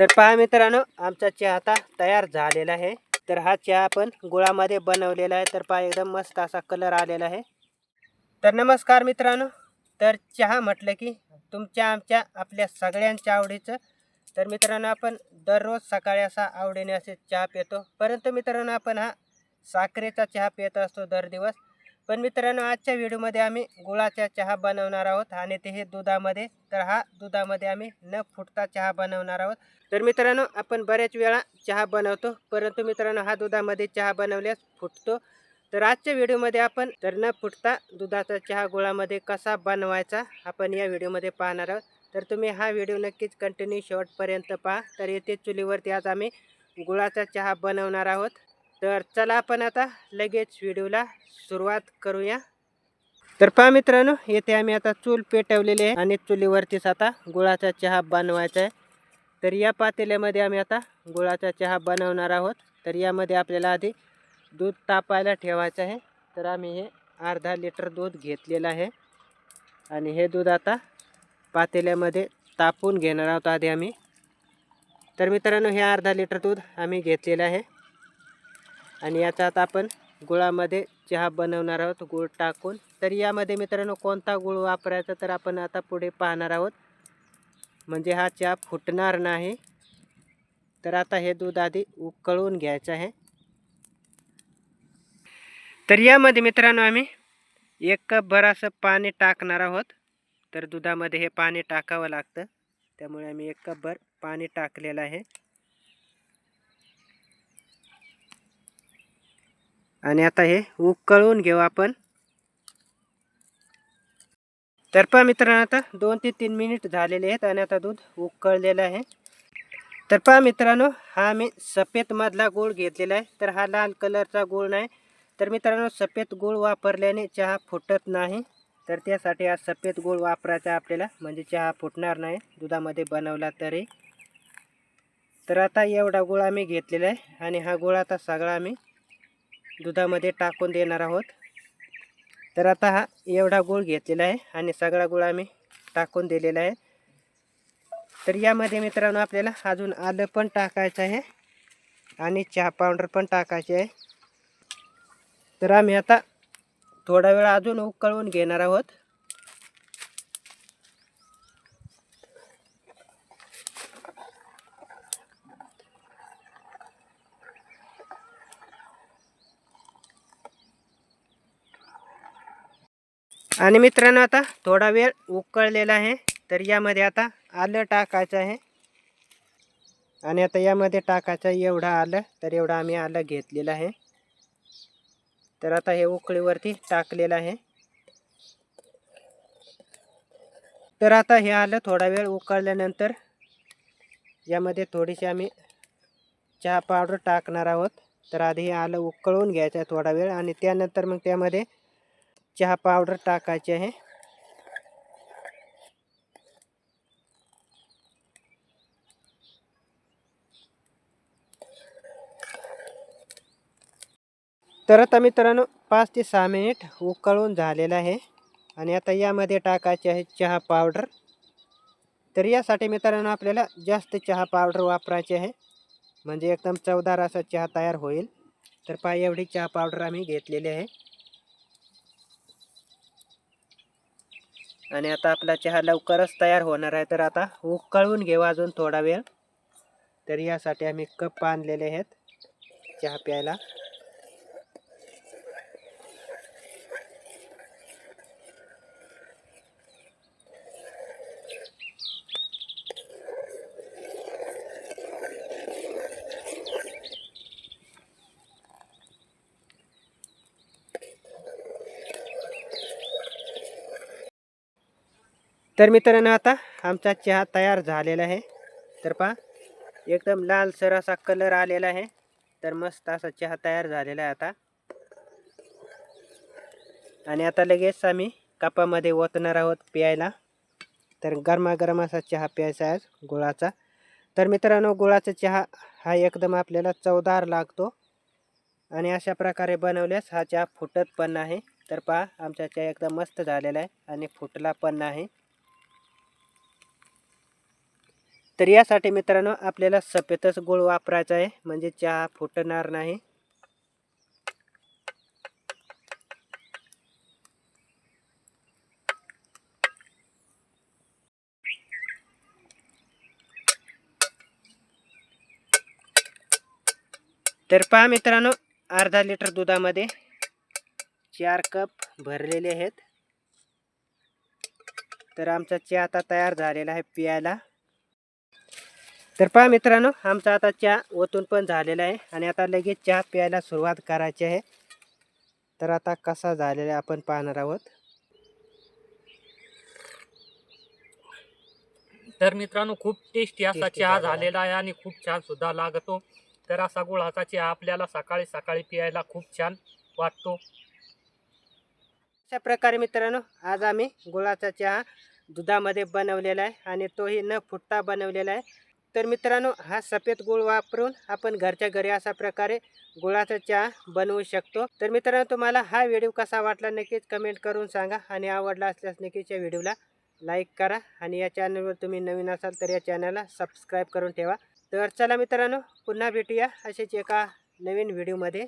तर पहा मित्रांनो आमचा चहा आता तयार झालेला आहे. तर हा चहा आपण गुळामध्ये बनवलेला आहे. तर पहा एकदम मस्त असा कलर आलेला आहे. तर नमस्कार मित्रांनो तर चहा म्हटलं की तुमच्या आमच्या आपल्या सगळ्यांच्या आवडीचं. तर मित्रांनो आपण दररोज सकाळी असा आवडीने असे चहा पितो. परंतु मित्रांनो आपण हा साखरेचा चहा पित असतो दर दिवस. पण मित्रांनो आजच्या व्हिडिओमध्ये आम्ही गुळाचा चहा बनवणार आहोत आणि ते हे दुधामध्ये. तर हा दुधामध्ये आम्ही न फुटता चहा बनवणार आहोत. तर मित्रांनो आपण बऱ्याच वेळा चहा बनवतो परंतु मित्रांनो हा दुधामध्ये चहा बनवल्यास फुटतो. तर आजच्या व्हिडिओमध्ये आपण तर न फुटता दुधाचा चहा गुळामध्ये कसा बनवायचा आपण या व्हिडिओमध्ये पाहणार आहोत. तर तुम्ही हा व्हिडिओ नक्कीच कंटिन्यू शेवटपर्यंत पहा. तर येथे चुलीवरती आज आम्ही गुळाचा चहा बनवणार आहोत. तर चला आपण आता लगेच व्हिडिओला सुरुवात करूया. तर पहा मित्रांनो येथे आम्ही आता चूल पेटवलेली आहे आणि चुलीवरतीच आता गुळाचा चहा बनवायचा आहे. तर या पातेल्यामध्ये आम्ही आता गुळाचा चहा बनवणार आहोत. तर यामध्ये आपल्याला आधी दूध तापायला ठेवायचं आहे. तर आम्ही हे अर्धा लिटर दूध घेतलेलं आहे. आणि हे दूध आता पातेल्यामध्ये तापून घेणार आहोत आधी आम्ही. तर मित्रांनो हे अर्धा लिटर दूध आम्ही घेतलेलं आहे. आणि याचा आता आपण गुळामध्ये चहा बनवणार आहोत. गुळ टाकून. तर यामध्ये मित्रांनो कोणता गुळ वापरायचा तर आपण आता पुढे पाहणार आहोत. म्हणजे हा चहा फुटणार नाही. तर आता हे दूध आधी उकळून घ्यायचं आहे. तर यामध्ये मित्रांनो आम्ही एक कप भरासं पाणी टाकणार आहोत. तर दुधामध्ये हे पाणी टाकावं लागतं. त्यामुळे आम्ही एक कप भर पाणी टाकलेलं आहे. आणि आता हे उकळून घेऊ आपण. तर पहा मित्रांनो आता दोन ते तीन मिनिट झालेले आहेत आणि आता दूध उकळलेलं आहे. तर पहा मित्रांनो हा आम्ही सफेदमधला गूळ घेतलेला आहे. तर हा लाल कलरचा गूळ नाही. तर मित्रांनो सफेद गूळ वापरल्याने चहा फुटत नाही. तर त्यासाठी हा सफेद गूळ वापरायचा आपल्याला. म्हणजे चहा फुटणार नाही. दुधामध्ये बनवला तरी. तर आता एवढा गुळ आम्ही घेतलेला आहे. आणि हा गुळ आता सगळा आम्ही दुधामध्ये टाकून देणार आहोत. तर आता हा एवढा गूळ घेतलेला आहे आणि सगळा गुळ आम्ही टाकून दिलेला आहे. तर यामध्ये मित्रांनो आपल्याला अजून आलं पण टाकायचं आहे आणि चहा पावडर पण टाकायचे आहे. तर आम्ही आता थोडा वेळ अजून उकळवून घेणार आहोत. आणि मित्रांनो आता थोडा वेळ उकळलेला आहे तर यामध्ये आता आलं टाकायचं आहे. आणि आता यामध्ये टाकायचं एवढं आलं तर एवढं आम्ही आलं घेतलेलं आहे. तर आता हे उकळीवरती टाकलेलं आहे. तर आता हे आलं थोडा वेळ उकळल्यानंतर यामध्ये थोडीशी आम्ही चहा पावडर टाकणार आहोत. तर आधी हे आलं उकळून घ्यायचं आहे थोडा वेळ आणि त्यानंतर मग त्यामध्ये चहा पावडर टाकायची आहे. तर आता मित्रांनो पाच ते सहा मिनिट उकळून झालेलं आहे. आणि आता यामध्ये टाकायचे आहे चहा पावडर. तर यासाठी मित्रांनो आपल्याला जास्त चहा पावडर वापरायचे आहे. म्हणजे एकदम चवदार असा चहा तयार होईल. तर पाय एवढी चहा पावडर आम्ही घेतलेली आहे. आणि आता आपला चहा लवकरच तयार होणार आहे. तर आता उकळून घेऊ अजून थोडा वेळ. तर यासाठी आम्ही कप आणलेले आहेत चहा प्यायला. तर मित्रांनो आता आमचा चहा तयार झालेला आहे. तर पहा एकदम लालसर असा कलर आलेला आहे. तर मस्त असा चहा तयार झालेला आहे आता. आणि आता लगेच आम्ही कपामध्ये ओतणार आहोत प्यायला. तर गरमागरम असा चहा प्यायचा आहे आज गुळाचा. तर मित्रांनो गुळाचा चहा हा एकदम आपल्याला चवदार लागतो. आणि अशा प्रकारे बनवल्यास हा चहा फुटत पण नाही. तर पहा आमचा चहा एकदम मस्त झालेला आहे आणि फुटला पण नाही. तर यासाठी मित्रांनो आपल्याला सफेदच गोळ वापरायचा आहे. म्हणजे चहा फुटणार नाही. तर पहा मित्रांनो अर्धा लिटर दुधामध्ये चार कप भरलेले आहेत. तर आमचा चहा आता तयार झालेला आहे प्यायला. तर पहा मित्रांनो आमचा आता चहा ओतून पण झालेला आहे आणि आता लगेच चहा प्यायला सुरुवात करायची आहे. तर आता कसा झालेला आहे आपण पाहणार आहोत. तर मित्रांनो खूप टेस्टी असा चहा झालेला आहे. झालेला आहे आणि खूप छान सुद्धा लागतो. तर असा गुळाचा चहा आपल्याला सकाळी सकाळी पियायला खूप छान वाटतो. अशा प्रकारे मित्रांनो आज आम्ही गुळाचा चहा दुधामध्ये बनवलेला आहे आणि तोही न फुटता बनवलेला आहे. तर मित्रांनो हा सफेद गुळ वापरून आपण घरच्या घरी अशा प्रकारे गुळाचा चहा बनवू शकतो. तर मित्रांनो तुम्हाला हा व्हिडिओ कसा वाटला नक्कीच कमेंट करून सांगा आणि आवडला असल्यास नक्कीच या व्हिडिओला लाईक करा आणि या चॅनलवर तुम्ही नवीन असाल तर या चॅनलला सबस्क्राईब करून ठेवा. तर चला मित्रांनो पुन्हा भेटूया असेच एका नवीन व्हिडिओमध्ये.